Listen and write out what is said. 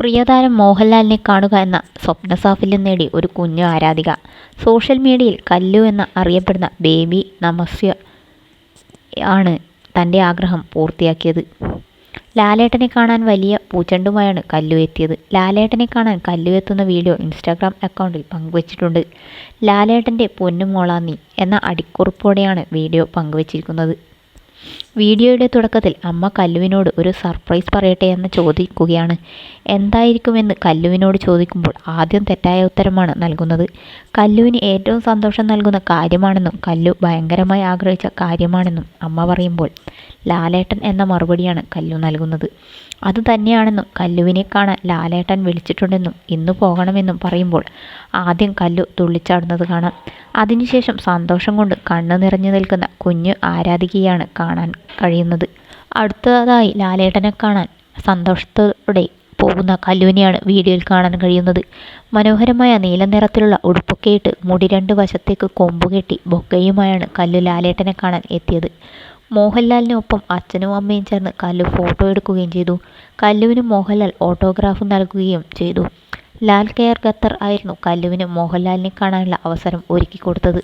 പ്രിയതാരം മോഹൻലാലിനെ കാണുക എന്ന സ്വപ്ന സാഫല്യം നേടി ഒരു കുഞ്ഞു ആരാധിക. സോഷ്യൽ മീഡിയയിൽ കല്ലു എന്ന അറിയപ്പെടുന്ന ബേബി നമസ്യ ആണ് തന്റെ ആഗ്രഹം പൂർത്തിയാക്കിയത്. ലാലേട്ടനെ കാണാൻ വലിയ പൂച്ചണ്ടുമായാണ് കല്ലു എത്തിയത്. ലാലേട്ടനെ കാണാൻ കല്ലു എത്തുന്ന വീഡിയോ ഇൻസ്റ്റാഗ്രാം അക്കൗണ്ടിൽ പങ്കുവച്ചിട്ടുണ്ട്. ലാലേട്ടന്റെ പൊന്നുമോളാന്നി എന്ന അടിക്കുറിപ്പോടെയാണ് വീഡിയോ പങ്കുവച്ചിരിക്കുന്നത്. വീഡിയോയുടെ തുടക്കത്തിൽ അമ്മ കല്ലുവിനോട് ഒരു സർപ്രൈസ് പറയട്ടെ എന്ന് ചോദിക്കുകയാണ്. എന്തായിരിക്കുമെന്ന് കല്ലുവിനോട് ചോദിക്കുമ്പോൾ ആദ്യം തെറ്റായ ഉത്തരമാണ് നൽകുന്നത്. കല്ലുവിന് ഏറ്റവും സന്തോഷം നൽകുന്ന കാര്യമാണെന്നും കല്ലു ഭയങ്കരമായി ആഗ്രഹിച്ച കാര്യമാണെന്നും അമ്മ പറയുമ്പോൾ ലാലേട്ടൻ എന്ന മറുപടിയാണ് കല്ലു നൽകുന്നത്. അത് തന്നെയാണെന്നും കല്ലുവിനെ കാണാൻ ലാലേട്ടൻ വിളിച്ചിട്ടുണ്ടെന്നും ഇന്ന് പോകണമെന്നും പറയുമ്പോൾ ആദ്യം കല്ലു തുള്ളിച്ചാടുന്നത് കാണാം. അതിനുശേഷം സന്തോഷം കൊണ്ട് കണ്ണു നിറഞ്ഞു നിൽക്കുന്ന കുഞ്ഞു ആരാധികയാണ് കാണാൻ കഴിയുന്നത്. അടുത്തതായി ലാലേട്ടനെ കാണാൻ സന്തോഷത്തോടെ പോകുന്ന കല്ലുവിനെയാണ് വീഡിയോയിൽ കാണാൻ കഴിയുന്നത്. മനോഹരമായ നീല നിറത്തിലുള്ള ഉടുപ്പൊക്കെ ഇട്ട് മുടി രണ്ട് വശത്തേക്ക് കൊമ്പുകെട്ടി ബൊക്കയുമായാണ് കല്ലു ലാലേട്ടനെ കാണാൻ എത്തിയത്. മോഹൻലാലിനൊപ്പം അച്ഛനും അമ്മയും ചേർന്ന് കല്ലു ഫോട്ടോ എടുക്കുകയും ചെയ്തു. കല്ലുവിന് മോഹൻലാൽ ഓട്ടോഗ്രാഫ് നൽകുകയും ചെയ്തു. ലാൽ കെയർ ഖത്തർ ആയിരുന്നു കല്ലുവിന് മോഹൻലാലിനെ കാണാനുള്ള അവസരം ഒരുക്കിക്കൊടുത്തത്.